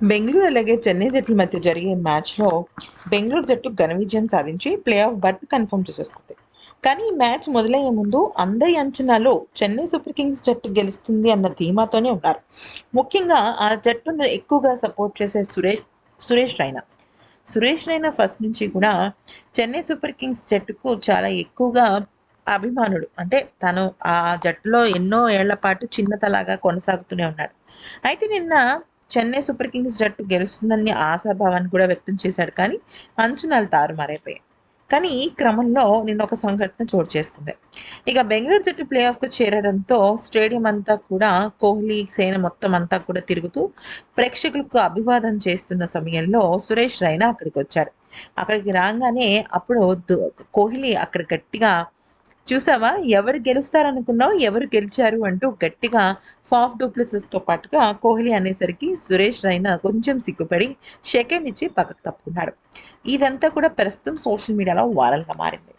బెంగళూరు అలాగే చెన్నై జట్ల మధ్య జరిగే మ్యాచ్లో బెంగళూరు జట్టు ఘన విజయం సాధించి ప్లే ఆఫ్ బర్త్ కన్ఫర్మ్ చేసేస్తుంది కానీ ఈ మ్యాచ్ మొదలయ్యే ముందు అందరి అంచనాలు చెన్నై సూపర్ కింగ్స్ జట్టు గెలుస్తుంది అన్న ధీమాతోనే ఉన్నారు. ముఖ్యంగా ఆ జట్టును ఎక్కువగా సపోర్ట్ చేసే సురేష్ సురేష్ రైనా. సురేష్ రైనా ఫస్ట్ నుంచి కూడా చెన్నై సూపర్ కింగ్స్ జట్టుకు చాలా ఎక్కువగా అభిమానుడు అంటే తను ఆ జట్టులో ఎన్నో ఏళ్ళ పాటు చిన్నతలాగా కొనసాగుతూనే ఉన్నాడు. అయితే నిన్న చెన్నై సూపర్ కింగ్స్ జట్టు గెలుస్తుందని ఆశాభావాన్ని కూడా వ్యక్తం చేశాడు. కానీ అంచనాలు తారుమారైపోయాయి. కానీ ఈ క్రమంలో నిన్న ఒక సంఘటన చోటు చేసుకుంది. ఇక బెంగళూరు జట్టు ప్లే ఆఫ్కు చేరడంతో స్టేడియం అంతా కూడా కోహ్లీ సేన మొత్తం అంతా కూడా తిరుగుతూ ప్రేక్షకులకు అభివాదం చేస్తున్న సమయంలో సురేష్ రైనా అక్కడికి వచ్చాడు. అక్కడికి రాగానే అప్పుడు కోహ్లీ అక్కడ గట్టిగా చూసావా? ఎవరు గెలుస్తారనుకున్నావు ఎవరు గెలిచారు అంటూ గట్టిగా ఫాఫ్ డూప్లెసెస్తో పాటుగా కోహ్లీ అనేసరికి సురేష్ రైనా కొంచెం సిగ్గుపడి సెకండ్ ఇచ్చి పక్కకు తప్పుకున్నాడు. ఇదంతా కూడా ప్రస్తుతం సోషల్ మీడియాలో వైరల్గా మారింది.